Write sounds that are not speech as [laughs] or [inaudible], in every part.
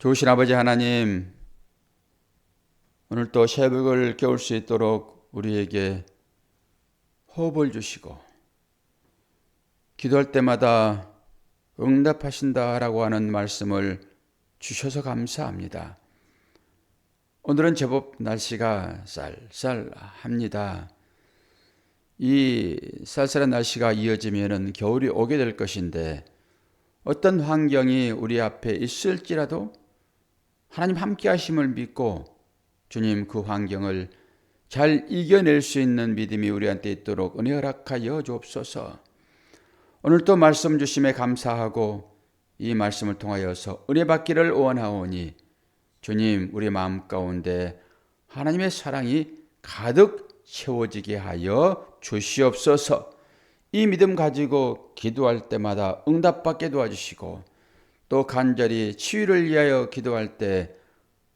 좋으신 아버지 하나님, 오늘 또 새벽을 깨울 수 있도록 우리에게 호흡을 주시고, 기도할 때마다 응답하신다라고 하는 말씀을 주셔서 감사합니다. 오늘은 제법 날씨가 쌀쌀합니다. 이 쌀쌀한 날씨가 이어지면 겨울이 오게 될 것인데 어떤 환경이 우리 앞에 있을지라도 하나님 함께 하심을 믿고 주님 그 환경을 잘 이겨낼 수 있는 믿음이 우리한테 있도록 은혜 허락하여 주옵소서. 오늘 또 말씀 주심에 감사하고 이 말씀을 통하여서 은혜 받기를 원하오니 주님 우리 마음 가운데 하나님의 사랑이 가득 채워지게 하여 주시옵소서. 이 믿음 가지고 기도할 때마다 응답받게 도와주시고 또 간절히 치유를 위하여 기도할 때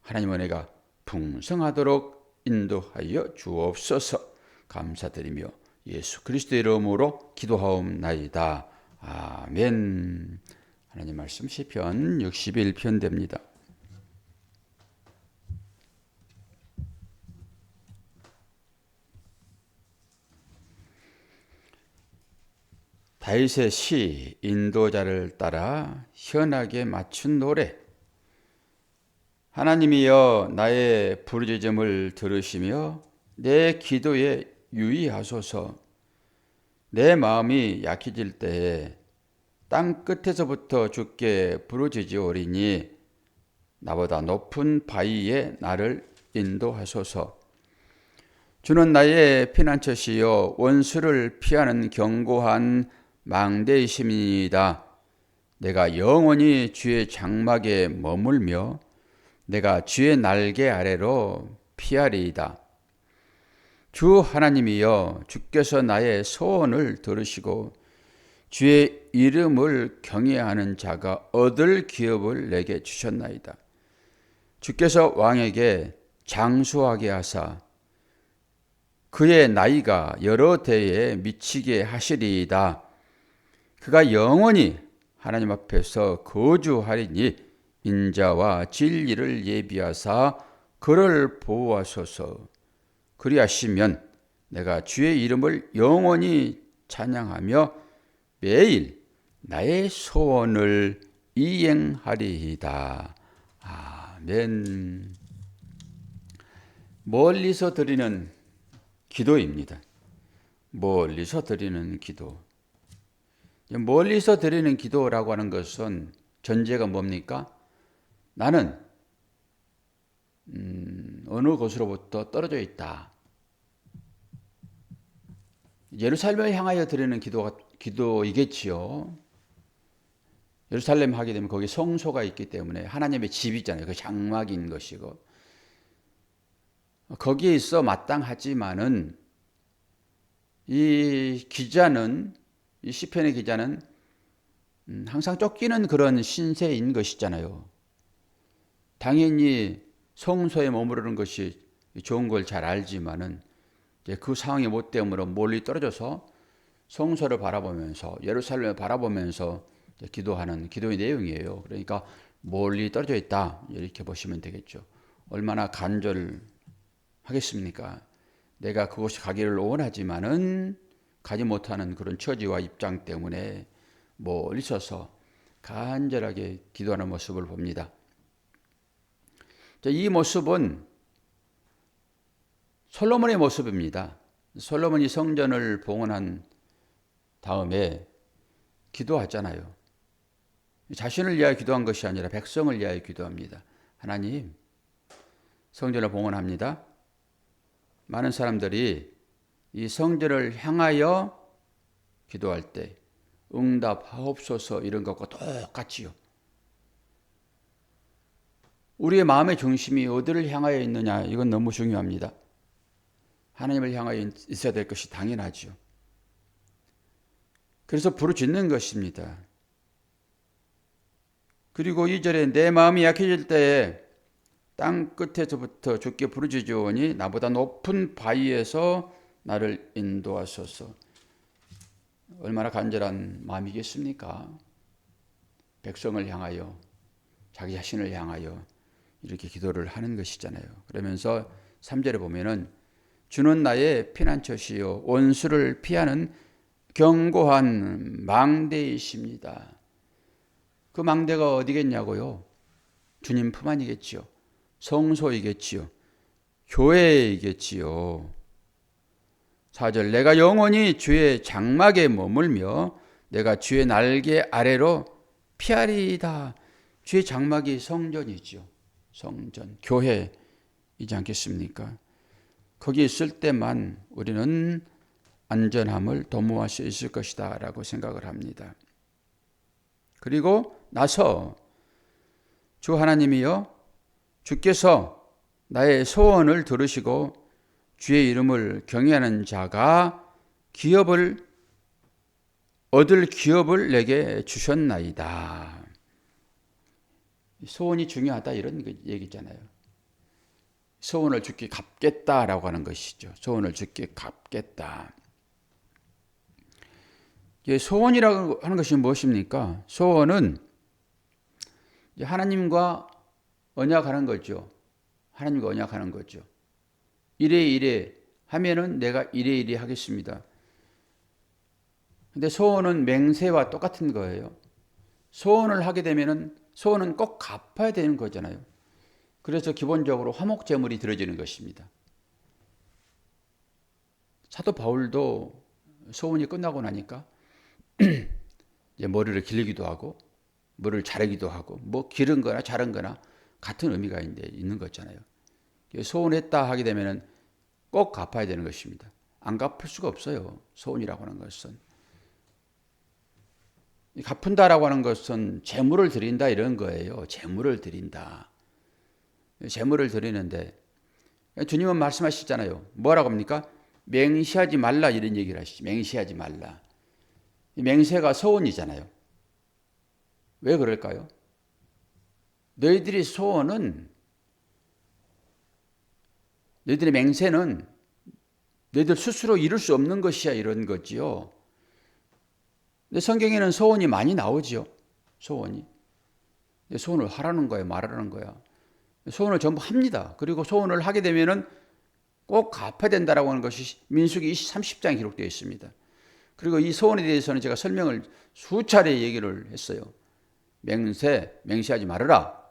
하나님 은혜가 풍성하도록 인도하여 주옵소서. 감사드리며 예수 그리스도의 이름으로 기도하옵나이다. 아멘. 하나님 말씀 시편 61편 됩니다. 다윗의 시 인도자를 따라 현하게 맞춘 노래. 하나님이여 나의 부르짖음을 들으시며 내 기도에 유의하소서. 내 마음이 약해질 때에 땅 끝에서부터 주께 부르짖으오리니 나보다 높은 바위에 나를 인도하소서. 주는 나의 피난처시여 원수를 피하는 견고한 망대이심이다. 내가 영원히 주의 장막에 머물며 내가 주의 날개 아래로 피하리이다. 주 하나님이여 주께서 나의 소원을 들으시고 주의 이름을 경외하는 자가 얻을 기업을 내게 주셨나이다. 주께서 왕에게 장수하게 하사 그의 나이가 여러 대에 미치게 하시리이다. 그가 영원히 하나님 앞에서 거주하리니 인자와 진리를 예비하사 그를 보호하소서. 그리하시면 내가 주의 이름을 영원히 찬양하며 매일 나의 소원을 이행하리이다. 아멘. 멀리서 드리는 기도입니다. 멀리서 드리는 기도. 멀리서 드리는 기도라고 하는 것은 전제가 뭡니까? 나는 음, 어느 곳으로부터 떨어져 있다. 예루살렘을 향하여 드리는 기도가 기도이겠지요. 예루살렘 하게 되면 거기 성소가 있기 때문에 하나님의 집이잖아요. 그 장막인 것이고 거기에 있어 마땅하지만은 이 기자는 이 시편의 기자는 음, 항상 쫓기는 그런 신세인 것이잖아요. 당연히 성소에 머무르는 것이 좋은 걸 잘 알지만은 그 상황이 못 되므로 멀리 떨어져서 성소를 바라보면서 예루살렘을 바라보면서 기도하는 기도의 내용이에요. 그러니까 멀리 떨어져 있다 이렇게 보시면 되겠죠. 얼마나 간절하겠습니까? 내가 그곳에 가기를 원하지만은 가지 못하는 그런 처지와 입장 때문에 멀리 서서 간절하게 기도하는 모습을 봅니다. 이 모습은 솔로몬의 모습입니다. 솔로몬이 성전을 봉헌한 다음에 기도하잖아요. 자신을 위하여 기도한 것이 아니라 백성을 위하여 기도합니다. 하나님, 성전을 봉헌합니다. 많은 사람들이 이 성전을 향하여 기도할 때 응답하옵소서 이런 것과 똑같지요. 우리의 마음의 중심이 어디를 향하여 있느냐 이건 너무 중요합니다. 하나님을 향하여 있어야 될 것이 당연하지요. 그래서 부르짖는 것입니다. 그리고 이절에 내 마음이 약해질 때에 땅 끝에서부터 주께 부르짖으오니 나보다 높은 바위에서 나를 인도하소서. 얼마나 간절한 마음이겠습니까? 백성을 향하여 자기 자신을 향하여 이렇게 기도를 하는 것이잖아요. 그러면서 3절에 보면은 주는 나의 피난처시요 원수를 피하는 견고한 망대이십니다. 그 망대가 어디겠냐고요? 주님 품 안이겠지요. 성소이겠지요. 교회이겠지요. 4절 내가 영원히 주의 장막에 머물며 내가 주의 날개 아래로 피하리이다. 주의 장막이 성전이죠. 성전, 교회이지 않겠습니까? 거기 있을 때만 우리는 안전함을 도모할 수 있을 것이다 라고 생각을 합니다. 그리고 나서 주 하나님이여 주께서 나의 소원을 들으시고 주의 이름을 경외하는 자가 기업을 얻을 기업을 내게 주셨나이다. 소원이 중요하다 이런 얘기잖아요. 소원을 주께 갚겠다라고 하는 것이죠. 소원을 주께 갚겠다. 소원이라고 하는 것이 무엇입니까? 소원은 하나님과 언약하는 거죠. 하나님과 언약하는 거죠. 이래 이래 하면은 내가 이래 이래 하겠습니다. 근데 소원은 맹세와 똑같은 거예요. 소원을 하게 되면은 소원은 꼭 갚아야 되는 거잖아요. 그래서 기본적으로 화목제물이 들어지는 것입니다. 사도 바울도 소원이 끝나고 나니까 [clears throat] 이제 머리를 길기도 하고 머리를 자르기도 하고 뭐 기른 거나 자른 거나 같은 의미가 있는 거잖아요. 소원했다 하게 되면은 꼭 갚아야 되는 것입니다. 안 갚을 수가 없어요. 소원이라고 하는 것은. 갚은다라고 하는 것은 재물을 드린다 이런 거예요. 재물을 드린다. 재물을 드리는데 주님은 말씀하시잖아요. 뭐라고 합니까? 맹시하지 말라 이런 얘기를 하시죠. 맹시하지 말라. 맹세가 소원이잖아요. 왜 그럴까요? 너희들이 소원은 너희들의 맹세는 너희들 스스로 이룰 수 없는 것이야 이런 거지요. 근데 성경에는 소원이 많이 나오지요. 소원이. 소원을 하라는 거야, 말하라는 거야. 소원을 전부 합니다. 그리고 소원을 하게 되면은 꼭 갚아야 된다라고 하는 것이 민수기 30장에 기록되어 있습니다. 그리고 이 소원에 대해서는 제가 설명을 수차례 얘기를 했어요. 맹세, 맹세하지 말아라.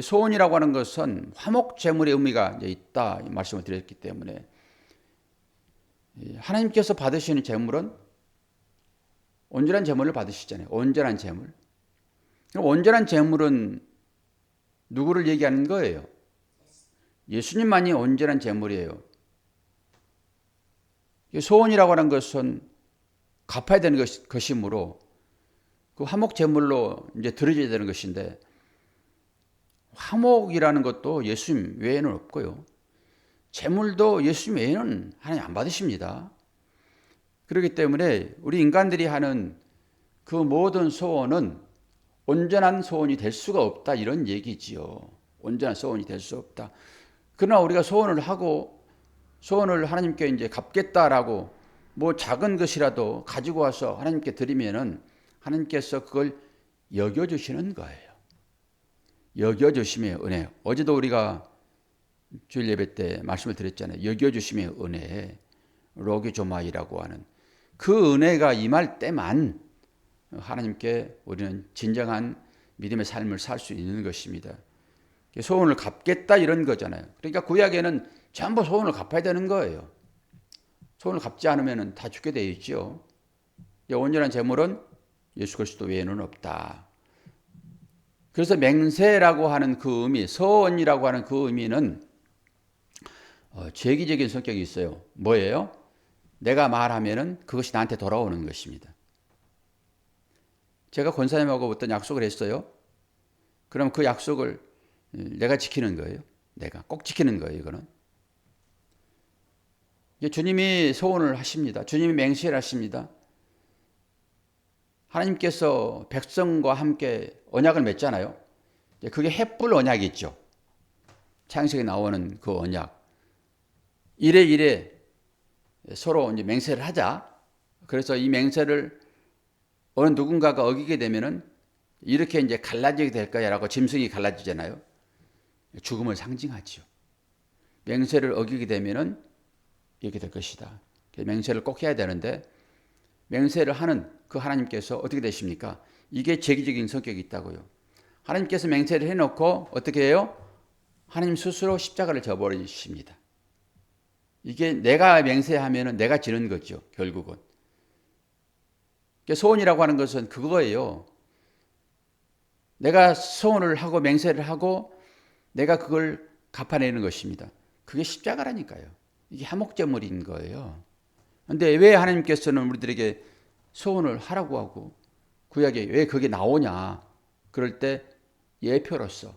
소원이라고 하는 것은 화목 제물의 의미가 있다 말씀을 드렸기 때문에 하나님께서 받으시는 제물은 온전한 제물을 받으시잖아요. 온전한 제물. 온전한 제물은 누구를 얘기하는 거예요? 예수님만이 온전한 제물이에요. 소원이라고 하는 것은 갚아야 되는 것, 이므로 그 화목 제물로 이제 들어져야 되는 것인데 화목이라는 것도 예수님 외에는 없고요. 재물도 예수님 외에는 하나님 안 받으십니다. 그렇기 때문에 우리 인간들이 하는 그 모든 소원은 온전한 소원이 될 수가 없다 이런 얘기지요. 온전한 소원이 될 수 없다. 그러나 우리가 소원을 하고 소원을 하나님께 이제 갚겠다라고 뭐 작은 것이라도 가지고 와서 하나님께 드리면은 하나님께서 그걸 여겨 주시는 거예요. 여겨주심의 은혜. 어제도 우리가 주일 예배 때 말씀을 드렸잖아요. 여겨주심의 은혜. 로기조마이라고 하는 그 은혜가 임할 때만 하나님께 우리는 진정한 믿음의 삶을 살 수 있는 것입니다. 소원을 갚겠다 이런 거잖아요. 그러니까 구약에는 전부 소원을 갚아야 되는 거예요. 소원을 갚지 않으면 다 죽게 되어 있죠. 온전한 재물은 예수 그리스도 외에는 없다. 그래서 맹세라고 하는 그 의미, 서원이라고 하는 그 의미는 어, 제기적인 성격이 있어요. 뭐예요? 내가 말하면은 그것이 나한테 돌아오는 것입니다. 제가 권사님하고 어떤 약속을 했어요. 그럼 그 약속을 내가 지키는 거예요. 내가 꼭 지키는 거예요. 이거는. 주님이 소원을 하십니다. 주님이 맹세를 하십니다. 하나님께서 백성과 함께 언약을 맺잖아요. 그게 햇불 언약이 있죠. 창세기에 나오는 그 언약. 이래 이래 서로 이제 맹세를 하자. 그래서 이 맹세를 어느 누군가가 어기게 되면은 이렇게 이제 갈라지게 될 거야라고 짐승이 갈라지잖아요. 죽음을 상징하지요. 맹세를 어기게 되면은 이렇게 될 것이다. 맹세를 꼭 해야 되는데 맹세를 하는 그 하나님께서 어떻게 되십니까? 이게 제기적인 성격이 있다고요. 하나님께서 맹세를 해놓고 어떻게 해요? 하나님 스스로 십자가를 져버리십니다. 이게 내가 맹세하면 내가 지는 거죠. 결국은. 소원이라고 하는 것은 그거예요. 내가 소원을 하고 맹세를 하고 내가 그걸 갚아내는 것입니다. 그게 십자가라니까요. 이게 하목제물인 거예요. 근데 왜 하나님께서는 우리들에게 소원을 하라고 하고 구약에 왜 그게 나오냐? 그럴 때 예표로서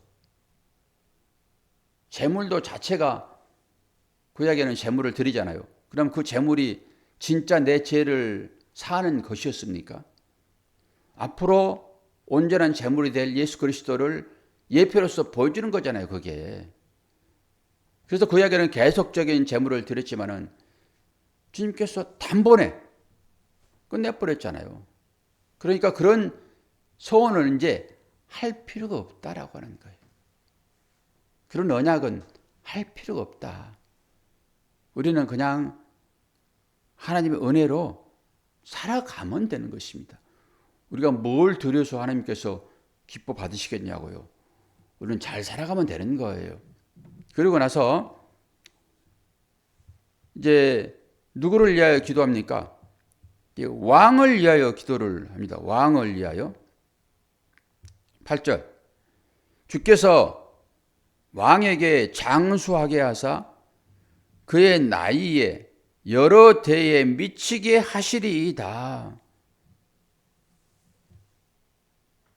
재물도 자체가 구약에는 재물을 드리잖아요. 그럼 그 재물이 진짜 내 죄를 사는 것이었습니까? 앞으로 온전한 재물이 될 예수 그리스도를 예표로서 보여주는 거잖아요, 그게. 그래서 구약에는 계속적인 재물을 드렸지만은 주님께서 단번에 끝내버렸잖아요. 그러니까 그런 소원을 이제 할 필요가 없다라고 하는 거예요. 그런 언약은 할 필요가 없다. 우리는 그냥 하나님의 은혜로 살아가면 되는 것입니다. 우리가 뭘 드려서 하나님께서 기뻐 받으시겠냐고요. 우리는 잘 살아가면 되는 거예요. 그리고 나서 이제 누구를 위하여 기도합니까? 왕을 위하여 기도를 합니다. 왕을 위하여. 8절. 주께서 왕에게 장수하게 하사 그의 나이에 여러 대에 미치게 하시리이다.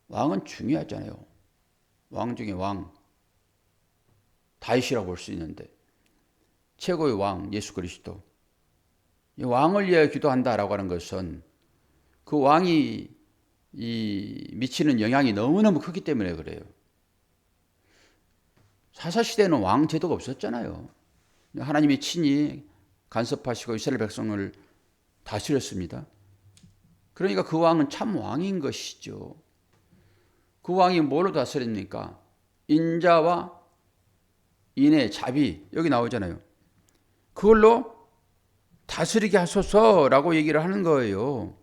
왕은 중요하잖아요. 왕 중에 왕. 다윗이라고 볼 수 있는데 최고의 왕 예수 그리스도. 왕을 위하여 기도한다라고 하는 것은 그 왕이 이 미치는 영향이 너무너무 크기 때문에 그래요. 사사 시대는 왕 제도가 없었잖아요. 하나님이 친히 간섭하시고 이스라엘 백성을 다스렸습니다. 그러니까 그 왕은 참 왕인 것이죠. 그 왕이 뭘로 다스립니까? 인자와 인의 자비 여기 나오잖아요. 그걸로 다스리게 하소서라고 얘기를 하는 거예요.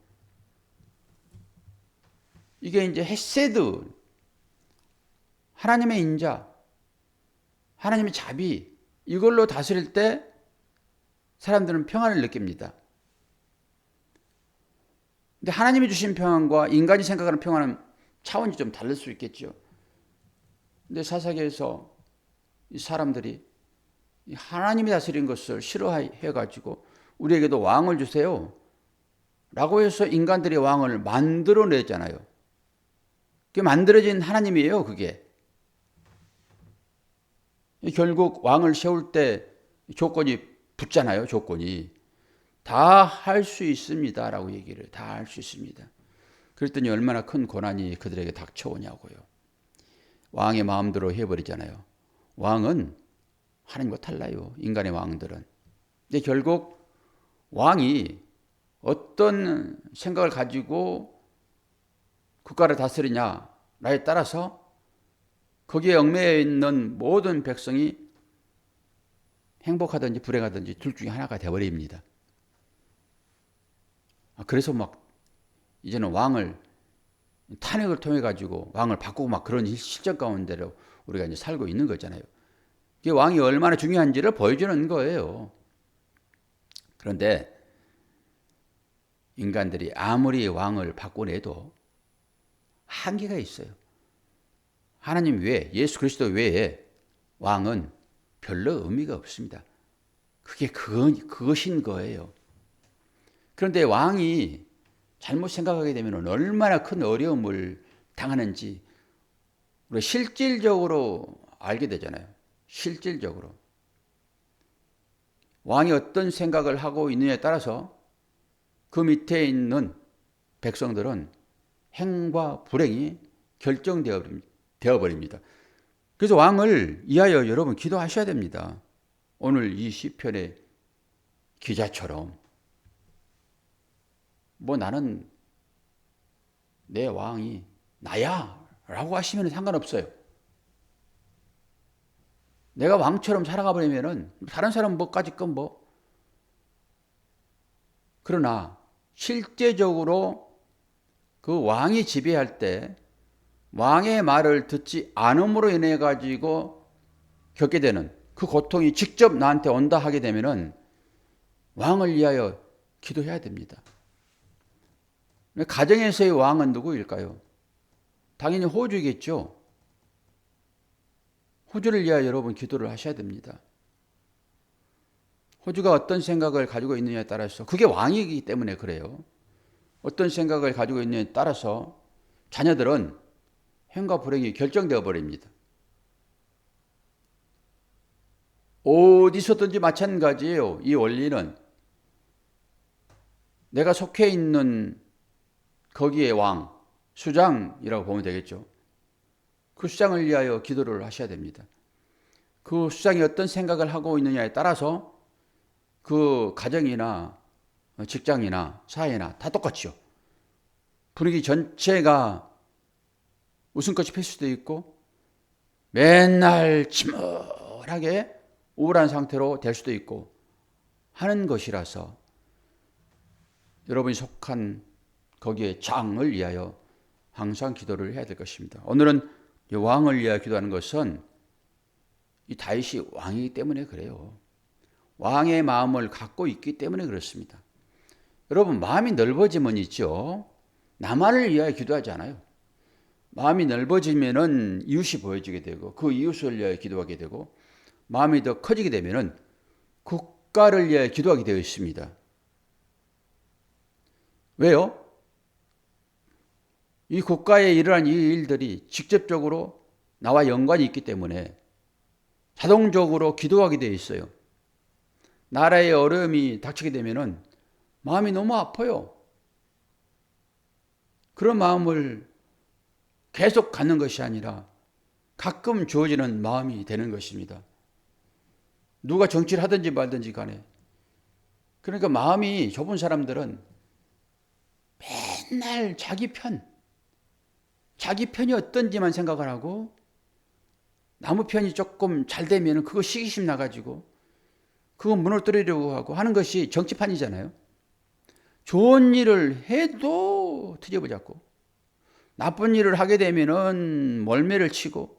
이게 이제 헤세드 하나님의 인자 하나님의 자비 이걸로 다스릴 때 사람들은 평안을 느낍니다. 근데 하나님이 주신 평안과 인간이 생각하는 평안은 차원이 좀 다를 수 있겠죠. 근데 사사기에서 이 사람들이 하나님이 다스린 것을 싫어해 가지고 우리에게도 왕을 주세요. 라고 해서 인간들이 왕을 만들어내잖아요. 그게 만들어진 하나님이에요, 그게. 결국 왕을 세울 때 조건이 붙잖아요, 조건이. 다 할 수 있습니다 라고 얘기를 다 할 수 있습니다. 그랬더니 얼마나 큰 고난이 그들에게 닥쳐오냐고요. 왕의 마음대로 해버리잖아요. 왕은 하나님과 달라요. 인간의 왕들은. 근데 결국 왕이 어떤 생각을 가지고 국가를 다스리냐에 따라서 거기에 얽매여 있는 모든 백성이 행복하든지 불행하든지 둘 중에 하나가 되어버립니다. 아, 그래서 막 이제는 왕을 탄핵을 통해 가지고 왕을 바꾸고 막 그런 실정 가운데로 우리가 이제 살고 있는 거잖아요. 이게 왕이 얼마나 중요한지를 보여주는 거예요. 그런데 인간들이 아무리 왕을 바꿔내도 한계가 있어요. 하나님 외에 예수 그리스도 외에 왕은 별로 의미가 없습니다. 그게 그, 그것인 거예요. 그런데 왕이 잘못 생각하게 되면 얼마나 큰 어려움을 당하는지 실질적으로 알게 되잖아요. 실질적으로. 왕이 어떤 생각을 하고 있느냐에 따라서 그 밑에 있는 백성들은 행과 불행이 결정되어 버립니다. 그래서 왕을 이하여 여러분 기도하셔야 됩니다. 오늘 이 시편의 기자처럼 뭐 나는 내 왕이 나야 라고 하시면 상관없어요. 내가 왕처럼 살아가 버리면은 다른 사람 뭐까지 건 뭐. 그러나 실제적으로 그 왕이 지배할 때 왕의 말을 듣지 않음으로 인해 가지고 겪게 되는 그 고통이 직접 나한테 온다 하게 되면은 왕을 위하여 기도해야 됩니다. 가정에서의 왕은 누구일까요? 당연히 호주겠죠. 호주를 위하여 여러분 기도를 하셔야 됩니다. 호주가 어떤 생각을 가지고 있느냐에 따라서 그게 왕이기 때문에 그래요. 어떤 생각을 가지고 있느냐에 따라서 자녀들은 행과 불행이 결정되어 버립니다. 어디서든지 마찬가지예요. 이 원리는 내가 속해 있는 거기에 왕, 수장이라고 보면 되겠죠. 그 수장을 위하여 기도를 하셔야 됩니다. 그 수장이 어떤 생각을 하고 있느냐에 따라서 그 가정이나 직장이나 사회나 다 똑같죠. 분위기 전체가 웃음꽃이 필 수도 있고 맨날 침울하게 우울한 상태로 될 수도 있고 하는 것이라서 여러분이 속한 거기에 장을 위하여 항상 기도를 해야 될 것입니다. 오늘은 왕을 기도하는 것은 이 다윗이 왕이기 때문에 그래요. 왕의 마음을 갖고 있기 때문에 그렇습니다. 여러분 마음이 넓어지면 있죠. 나만을 위하여 기도하지 않아요. 마음이 넓어지면은 이웃이 보여지게 되고 그 이웃을 위하여 기도하게 되고 마음이 더 커지게 되면은 국가를 위하여 기도하게 되어 있습니다. 왜요? 이 국가에 일어난 이 일들이 직접적으로 나와 연관이 있기 때문에 자동적으로 기도하게 되어 있어요. 나라의 어려움이 닥치게 되면은 마음이 너무 아파요. 그런 마음을 계속 갖는 것이 아니라 가끔 주어지는 마음이 되는 것입니다. 누가 정치를 하든지 말든지 간에. 그러니까 마음이 좁은 사람들은 맨날 자기 편, 자기 편이 어떤지만 생각을 하고 나무 편이 조금 잘 되면 그거 시기심 나가지고 그거 무너뜨리려고 하고 하는 것이 정치판이잖아요. 좋은 일을 해도 트집을 잡고 나쁜 일을 하게 되면은 멀매를 치고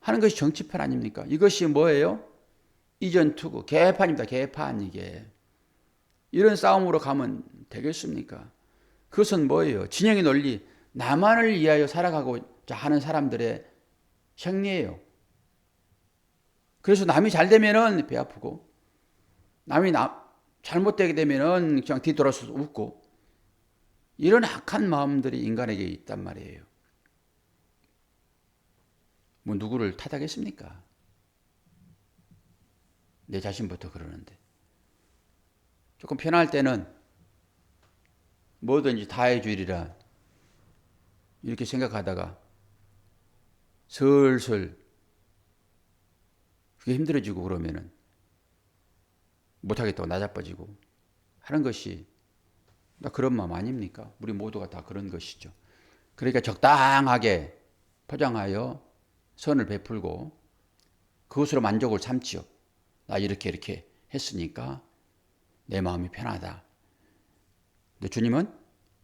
하는 것이 정치판 아닙니까? 이것이 뭐예요? 이전 투구 개판입니다. 개판 이게 이런 싸움으로 가면 되겠습니까? 그것은 뭐예요? 진영의 논리 나만을 위하여 살아가고자 하는 사람들의 생리예요. 그래서 남이 잘 되면은 배 아프고 남이 나, 잘못되게 되면은 그냥 뒤돌아서 웃고 이런 악한 마음들이 인간에게 있단 말이에요. 뭐 누구를 탓하겠습니까? 내 자신부터 그러는데. 조금 편할 때는 뭐든지 다 해주리라 이렇게 생각하다가 슬슬 그게 힘들어지고 그러면은 못하겠다고 나자빠지고 하는 것이 나 그런 마음 아닙니까? 우리 모두가 다 그런 것이죠. 그러니까 적당하게 포장하여 선을 베풀고 그것으로 만족을 삼지요. 나 이렇게 이렇게 했으니까 내 마음이 편하다. 근데 주님은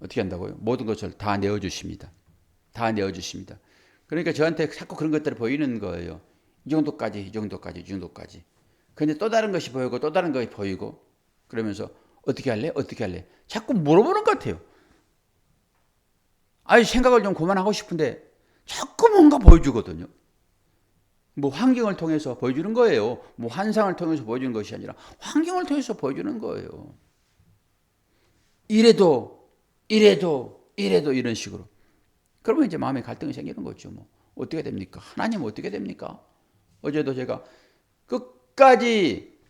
어떻게 한다고요? 모든 것을 다 내어주십니다. 다 내어주십니다. 그러니까 저한테 자꾸 그런 것들이 보이는 거예요. 이 정도까지, 이 정도까지, 이 정도까지. 근데 또 다른 것이 보이고 또 다른 것이 보이고 그러면서 어떻게 할래? 어떻게 할래? 자꾸 물어보는 것 같아요. 아니 생각을 좀 그만하고 싶은데 자꾸 뭔가 보여주거든요. 뭐 환경을 통해서 보여주는 거예요. 뭐 환상을 통해서 보여주는 것이 아니라 환경을 통해서 보여주는 거예요. 이래도 이래도 이래도 이런 식으로. 그러면 이제 마음에 갈등이 생기는 거죠. 뭐 어떻게 됩니까? 하나님 어떻게 됩니까? 어제도 제가 끝까지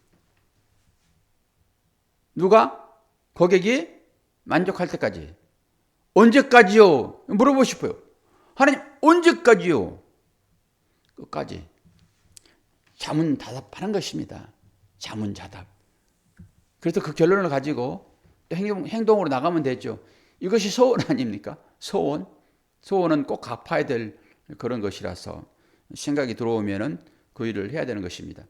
누가 고객이 만족할 때까지 언제까지요? 물어보고 싶어요. 하나님 언제까지요? 끝까지 자문자답하는 것입니다. 자문자답. 그래서 그 결론을 가지고 행동, 행동으로 나가면 되죠. 이것이 소원 아닙니까? 소원. 소원은 꼭 갚아야 될 그런 것이라서 생각이 들어오면은 그 일을 해야 되는 것입니다.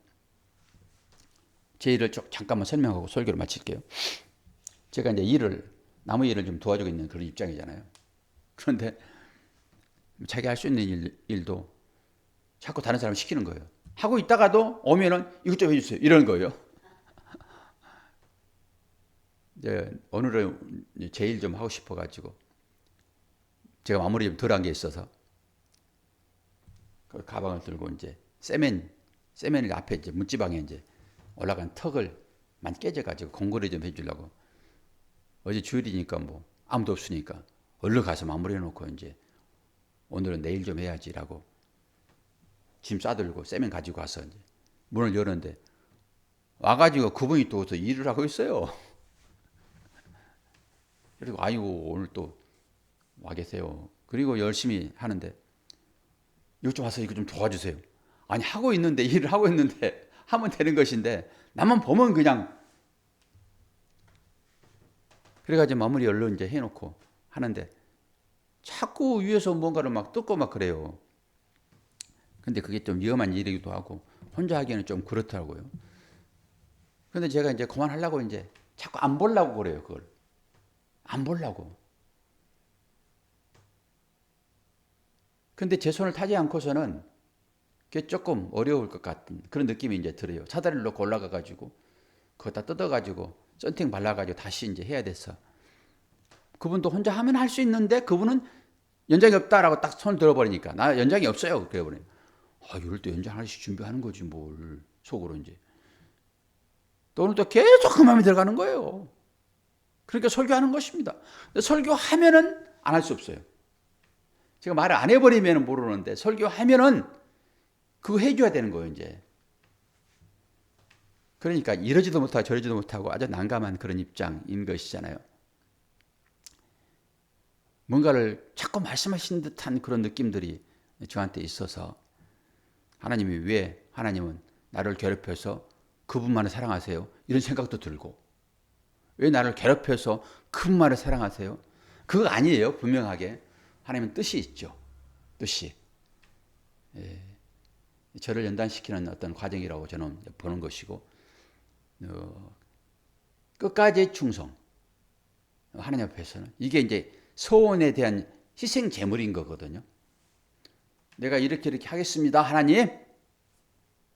제 일을 좀 잠깐만 설명하고 설교를 마칠게요. 제가 이제 일을 남의 일을 좀 도와주고 있는 그런 입장이잖아요. 그런데 자기 할 수 있는 일, 일도 자꾸 다른 사람 시키는 거예요. 하고 있다가도 오면은 이것 좀 해주세요. 이러는 거예요. [laughs] 이제 오늘은 제일 좀 하고 싶어가지고 제가 마무리 좀 덜한 게 있어서 그 가방을 들고 이제 세멘 세멘 앞에 이제 문지방에 이제 올라간 턱을 만 깨져가지고 공고리 좀 해주려고 어제 주일이니까 뭐 아무도 없으니까 얼른 가서 마무리해 놓고 이제 오늘은 내일 좀 해야지라고 짐 싸들고 세면 가지고 와서 이제 문을 열었는데 와가지고 그분이 또 일을 하고 있어요. [laughs] 그리고 아이고 오늘 또 와 계세요. 그리고 열심히 하는데 좀 와서 이거 좀 도와주세요. 아니 하고 있는데 [laughs] 일을 하고 있는데 하면 되는 것인데 나만 보면 그냥 그래가지고 마무리 얼른 이제 해놓고 하는데 자꾸 위에서 뭔가를 막 뜯고 막 그래요. 근데 그게 좀 위험한 일이기도 하고 혼자 하기에는 좀 그렇더라고요. 근데 제가 이제 그만하려고 이제 자꾸 안 보려고 그래요, 그걸. 안 보려고. 근데 제 손을 타지 않고서는 그게 조금 어려울 것 같은 그런 느낌이 이제 들어요. 놓고 올라가 가지고 그거 다 뜯어 가지고 썬팅 발라 가지고 다시 이제 해야 돼서 그분도 혼자 하면 할 수 있는데 그분은 연장이 없다라고 딱 손을 들어버리니까 나 연장이 없어요. 그래 버리니. 아, 이럴 때 연장 하나씩 준비하는 거지 뭘 속으로 이제. 또 오늘 또 계속 그 마음에 들어가는 거예요. 그러니까 설교하는 것입니다. 설교하면은 안 할 수 없어요. 제가 말을 안 해버리면 모르는데 설교하면은 그거 해줘야 되는 거예요 이제. 그러니까 이러지도 못하고 저러지도 못하고 아주 난감한 그런 입장인 것이잖아요. 뭔가를 자꾸 말씀하신 듯한 그런 느낌들이 저한테 있어서 하나님이 왜 하나님은 나를 괴롭혀서 그분만을 사랑하세요? 이런 생각도 들고 왜 나를 괴롭혀서 그분만을 사랑하세요? 그거 아니에요 분명하게 하나님은 뜻이 있죠 뜻이 예. 저를 연단시키는 어떤 과정이라고 저는 보는 것이고 어, 끝까지 충성 하나님 앞에서는 이게 이제 소원에 대한 희생 제물인 거거든요. 내가 이렇게 이렇게 하겠습니다, 하나님.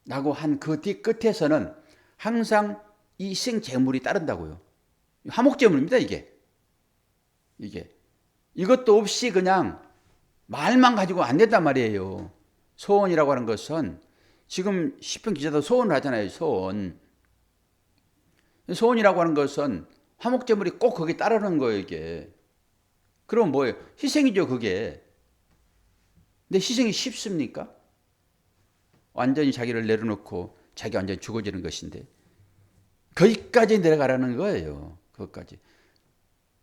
라고 한 그 뒤 끝에서는 항상 이 희생 제물이 따른다고요. 화목 제물입니다, 이게. 이게. 이것도 없이 그냥 말만 가지고 안 된단 말이에요. 소원이라고 하는 것은 지금 시편 기자도 소원을 하잖아요, 소원. 소원이라고 하는 것은 화목 제물이 꼭 거기에 따르는 거예요, 이게. 그럼 뭐예요? 희생이죠, 그게. 근데 희생이 쉽습니까? 완전히 자기를 내려놓고 자기 완전히 죽어지는 것인데. 거기까지 내려가라는 거예요. 그것까지.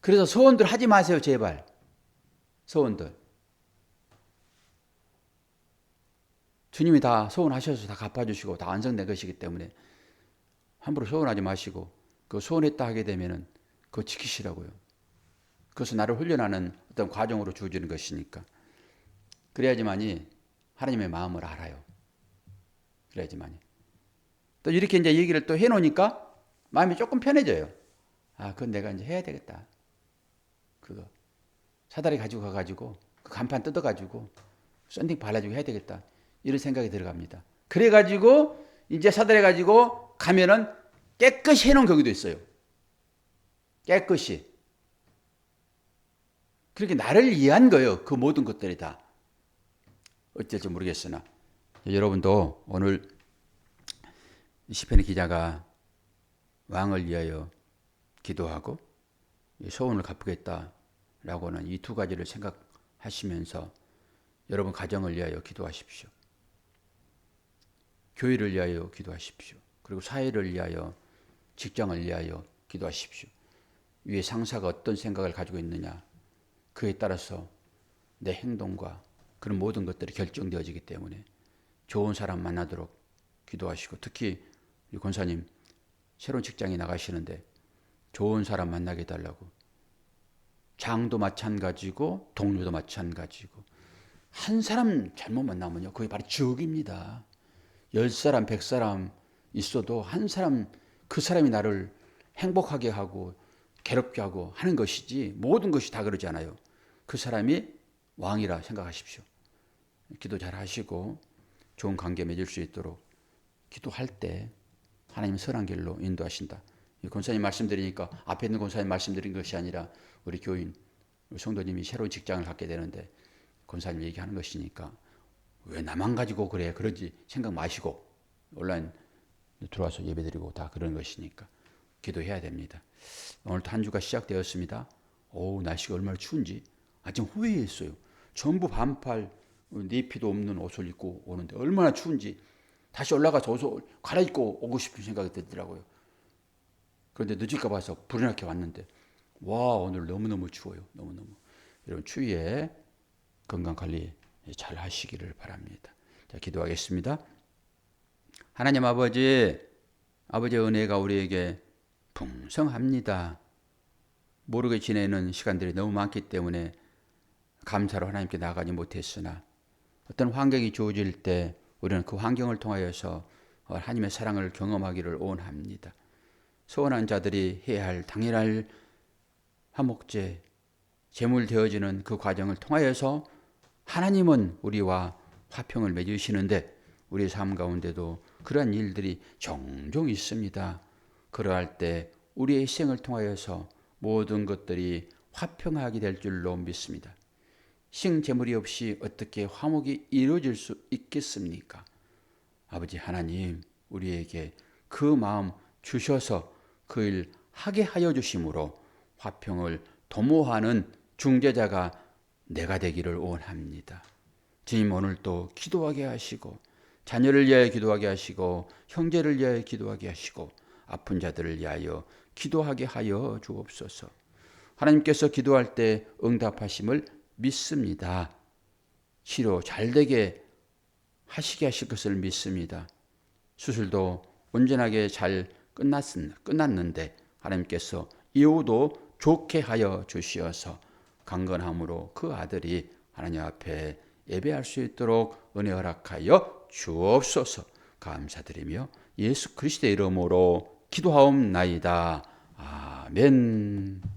그래서 소원들 하지 마세요, 제발. 소원들. 주님이 다 소원하셔서 다 갚아주시고 다 완성된 것이기 때문에 함부로 소원하지 마시고 그 소원했다 하게 되면은 그거 지키시라고요. 그것은 나를 훈련하는 어떤 과정으로 주어지는 것이니까. 그래야지만이 하나님의 마음을 알아요. 그래야지만이. 또 이렇게 이제 얘기를 또 해놓으니까 마음이 조금 편해져요. 아, 그건 내가 이제 해야 되겠다. 그거. 사다리 가지고 가가지고 그 간판 뜯어가지고 썬딩 발라주고 해야 되겠다. 이런 생각이 들어갑니다. 그래가지고 이제 사다리 가지고 가면은 깨끗이 해놓은 경우도 있어요. 깨끗이. 그렇게 나를 위한 거예요. 그 모든 것들이 다. 어쩔지 모르겠으나 여러분도 오늘 시편의 기자가 왕을 위하여 기도하고 소원을 갚겠다 라고는 이 두 가지를 생각하시면서 여러분 가정을 위하여 기도하십시오. 교회를 위하여 기도하십시오. 그리고 사회를 위하여 직장을 위하여 기도하십시오. 위에 상사가 어떤 생각을 가지고 있느냐 그에 따라서 내 행동과 그런 모든 것들이 결정되어지기 때문에 좋은 사람 만나도록 기도하시고 특히 권사님 새로운 직장에 나가시는데 좋은 사람 만나게 해달라고 장도 마찬가지고 동료도 마찬가지고 한 사람 잘못 만나면요 그게 바로 지옥입니다. 열 사람 백 사람 있어도 한 사람 그 사람이 나를 행복하게 하고 괴롭게 하고 하는 것이지 모든 것이 다 그러지 않아요. 그 사람이 왕이라 생각하십시오. 기도 잘 하시고 좋은 관계 맺을 수 있도록 기도할 때 하나님 선한 길로 인도하신다. 권사님 말씀드리니까 앞에 있는 권사님 말씀드린 것이 아니라 우리 교인 성도님이 새로운 직장을 갖게 되는데 권사님 얘기하는 것이니까 왜 나만 가지고 그래 그러지 생각 마시고 온라인 들어와서 예배드리고 다 그런 것이니까 기도해야 됩니다. 오늘도 한 주가 시작되었습니다. 오 날씨가 얼마나 추운지 아직 후회했어요. 전부 반팔 네피도 없는 옷을 입고 오는데 얼마나 추운지 다시 올라가서 옷을 갈아입고 오고 싶은 생각이 들더라고요. 그런데 늦을까 봐서 불이 나게 왔는데 와 오늘 너무너무 추워요. 너무너무. 여러분 추위에 건강 관리 잘 하시기를 바랍니다. 자 기도하겠습니다. 하나님 아버지 아버지의 은혜가 우리에게 풍성합니다. 모르게 지내는 시간들이 너무 많기 때문에 감사로 하나님께 나가지 못했으나 어떤 환경이 주어질 때 우리는 그 환경을 통하여서 하나님의 사랑을 경험하기를 원합니다. 소원한 자들이 해야 할 당연할 화목제 제물 되어지는 그 과정을 통하여서 하나님은 우리와 화평을 맺으시는데 우리 삶 가운데도 그러한 일들이 종종 있습니다. 그러할 때 우리의 희생을 통하여서 모든 것들이 화평하게 될 줄로 믿습니다. 싱제물이 없이 어떻게 화목이 이루어질 수 있겠습니까? 아버지 하나님, 우리에게 그 마음 주셔서 그 일 하게 하여 주심으로 화평을 도모하는 중재자가 내가 되기를 원합니다. 주님 오늘도 기도하게 하시고 자녀를 위하여 기도하게 하시고 형제를 위하여 기도하게 하시고 아픈 자들을 위하여 기도하게 하여 주옵소서. 하나님께서 기도할 때 응답하심을 믿습니다. 치료 잘 되게 하시게 하실 것을 믿습니다. 수술도 온전하게 잘 끝났, 끝났는데 하나님께서 이후도 좋게 하여 주시어서 강건함으로 그 아들이 하나님 앞에 예배할 수 있도록 은혜 허락하여 주옵소서 감사드리며 예수 그리스도의 이름으로 기도하옵나이다. 아멘.